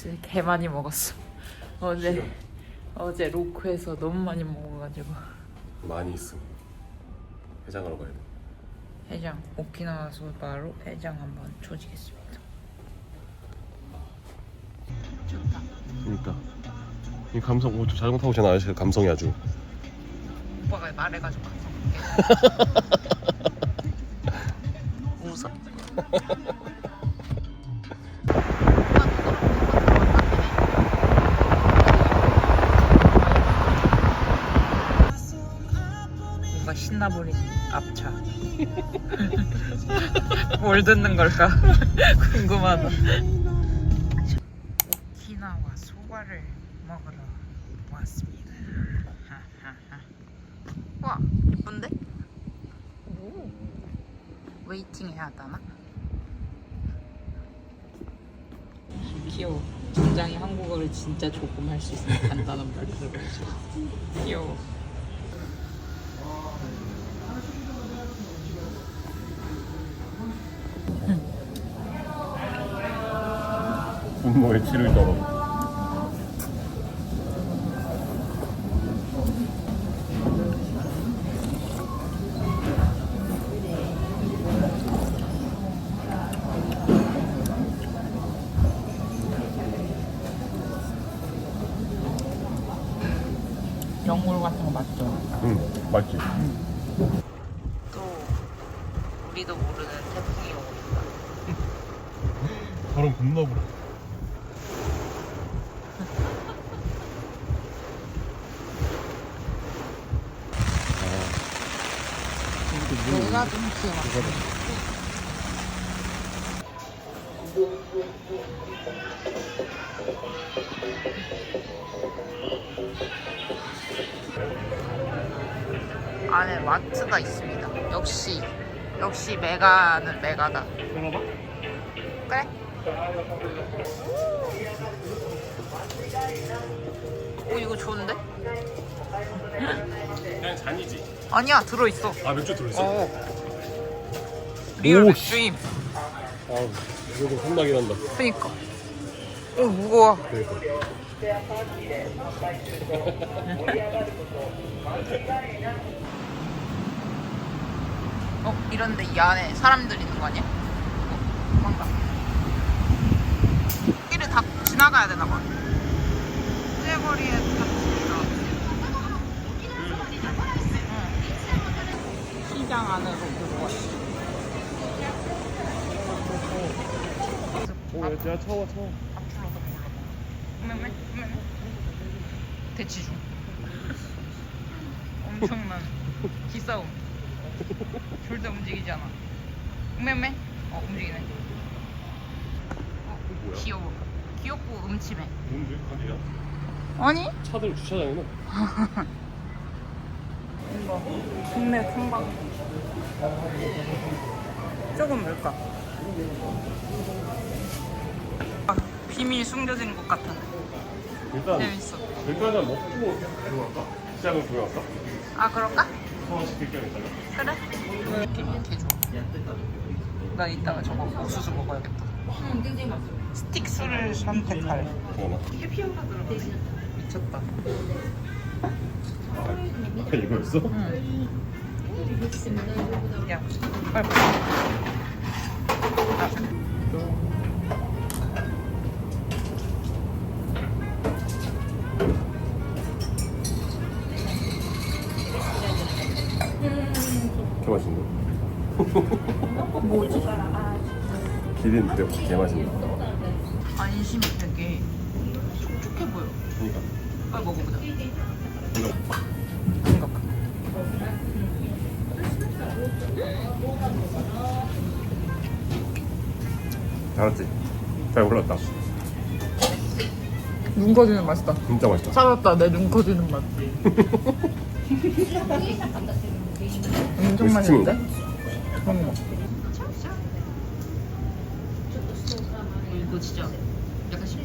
진짜 개 많이 먹었어. 어제 어제 로크에서 너무 많이 먹어가지고 많이 있음. 해장하러 가야 돼. 해장 오키나와 소바로 해장 한번 조지겠습니다. 좋다. 그러니까 이 감성, 오, 저 자전거 타고 지는 아저씨 감성이 아주. 오빠가 말해가지고 가서 웃어. 뭔가 신나버린 앞차. 뭘 듣는 걸까? 궁금하다. 오키나와 소바를 먹으러 왔습니다. 와 예쁜데? 오. 웨이팅 해야 하나? 귀여워. 전장이 한국어를 진짜 조금 할 수 있는 간단한 들어가지고 귀여워. 분노의 치를 떨어. 영물 같은 거 맞죠? 응, 맛있지. 또 우리도 모르는 태풍이 오고 있다. 바람 겁나 불어. 내가 좀 귀여워. 안에 마트가 있습니다. 역시 역시 메가는 메가다. 들어봐. 그래? 오 이거 좋은데? 그냥 잔이지. 아니야 들어 있어. 아 맥주 들어있어? 어. 리얼 오, 맥주임. 아, 이거 혼나긴 한다. 그니까. 오 무거워. 그러니까. 어 이런데 이 안에 사람들 있는 거 아니야? 어, 도망가. 길을 다 지나가야 되나 봐. 응. 시장 안으로 들어왔어. 오, 야, 야, 차와, 차와. 앞으로 대치 중. 엄청난 기싸움. 절대 움직이지 않아. 맴매? 어 움직이네. 어? 귀여워. 귀엽고 음침해. 뭔데? 가게야? 아니? 차들 주차장에는? 이거 동네 탐방. 조금 물까? 아, 비밀 숨겨진 것 같은. 일단 재밌어. 한잔 먹고 들어갈까? 시장을 구경할까? 아 그럴까? 소화 시킬 겸 있다가. 그래? 이렇게 줘. 나 이따가 저거 옥수수 먹어야겠다. 스틱 술을 선택할. 좋아나? 미쳤다. 아, 이거였어? 응. 야, 빨리. 개 맛있네. 뭐지? 기린데 개 맛있네. 안심이 되게 촉촉해 보여. 그니까. 빨리 먹어보자. 이거 생각. 잘했지? 잘 골랐다. 눈 커지는 맛이다. 진짜 맛있다. 찾았다 내 눈 커지는 맛. 엄청 왜 맛있는데? 그런 거. 이거 진짜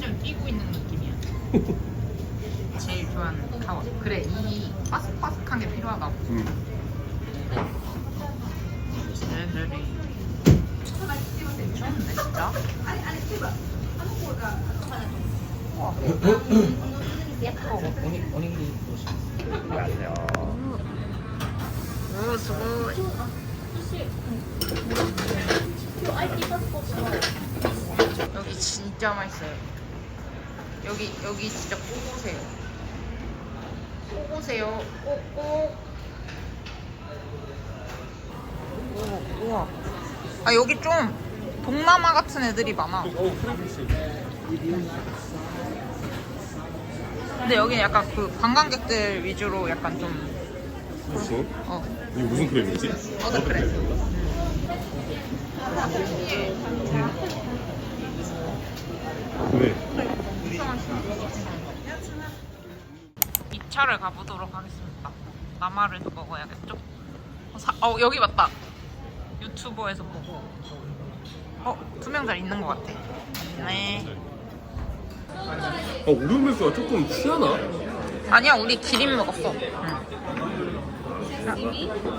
완전 뛰고 있는 느낌이야. 제일 좋아하는 타워. 그래 이 바삭바삭한 게 필요하다고. 응. 쟤들이 미쳤네 진짜. 우와. 예뻐. 오니 오니기 안녕. 오 수고해. 여기 진짜 맛있어요. 여기 여기 진짜. 꼭 오세요. 꼭꼭. 오, 우와. 아 여기 좀 동남아 같은 애들이 많아. 근데 여기 약간 그 관광객들 위주로 약간 좀 그렇지. 어. 이게 무슨 크림이지? 어서 그래. 그래. 이 차를 가보도록 하겠습니다. 나마를 먹어야겠죠? 어, 사- 어, 여기 맞다. 유튜버에서 보고. 어, 투명잘 있는 것 같아. 네. 아, 우룡맥주가 조금 취하나? 아니야, 우리 기린 먹었어. 응.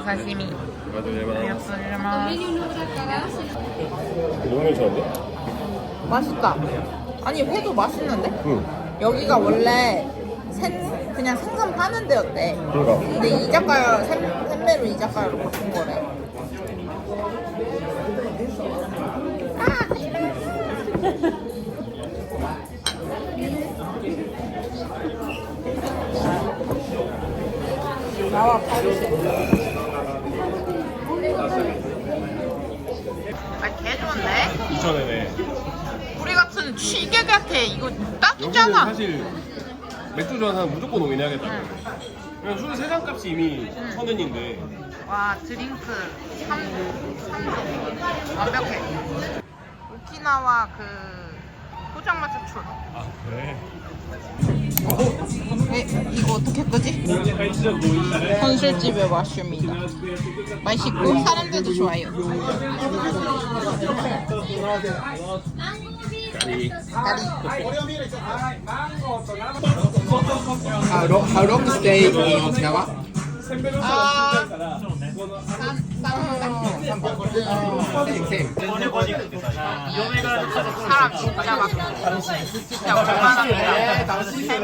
사시미. 맞아, 얘만. 너무 괜찮은데? 맛있다. 아니, 회도 맛있는데? 응. 여기가 원래 생, 그냥 생선 파는 데였대. 그러니까. 근데 이자카야, 샘, 샘매로 이자카야로 바꾼 거래. 나와 파주세. 아, 개 좋은데? 이전에네. 우리 같은 취객한테 이거 여기는 딱이잖아. 사실 맥주 좋아하는 무조건 오긴 해야겠다. 그냥 술 세 잔 값이 이미 천 원인데. 와 드링크 3, 3종 완벽해 오키나와 그 포장마차 출 아, 그래? 에, 이거 어떻게 끄지? 선술집의 와슈입니다 맛있고 사람들도 좋아요 How long, how long stay in Okinawa? 아 산, 산, Same, same. 사람 진짜 많고 진짜 얼마나 재밌어요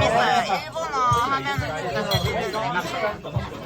일본어 하면은 진짜 재밌는 데가 이렇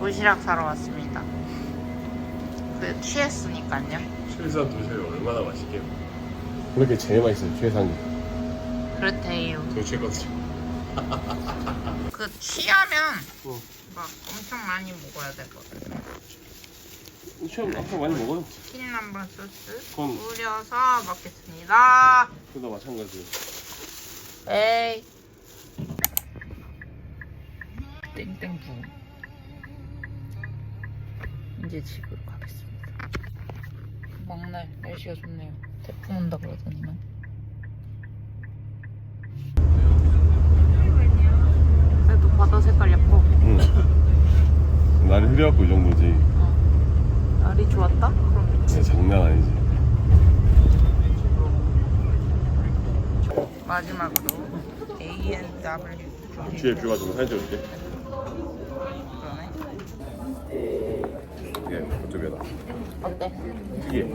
도시락 사러 왔습니다 그 취했으니까요 최산 도시락이 얼마나 맛있게요? 그렇게 제일 맛있어요, 최상이. 그렇대요 저 최거든요. 그 취하면 어. 막 엄청 많이 먹어야 되거든 처음 아까 많이 먹어요. 치킨 남반 소스 그건- 뿌려서 먹겠습니다 그거나 마찬가지예요. 에이 땡땡부 이제 집으로 가겠습니다 막날 날씨가 좋네요 태풍 온다 그러더니만 그래도 바다 색깔 예뻐 응. 날이 흐려갖고 이 정도지. 날이 좋았다? 그럼 진짜 장난 아니지. 마지막으로 A&W 뒤에 뷰가 좀 사진 찍어줄게. 예, 그쪽에다. 어때? 특이해.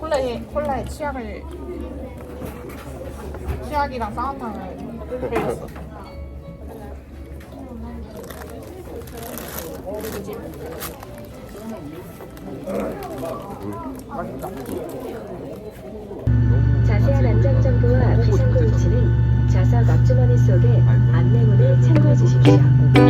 콜라에 콜라에 치약을 치약이랑 쌍화탕을 흘렸어. 자세한 안전 정보와 비상구 위치는 좌석 앞주머니 속에 안내문을 참고해 주십시오.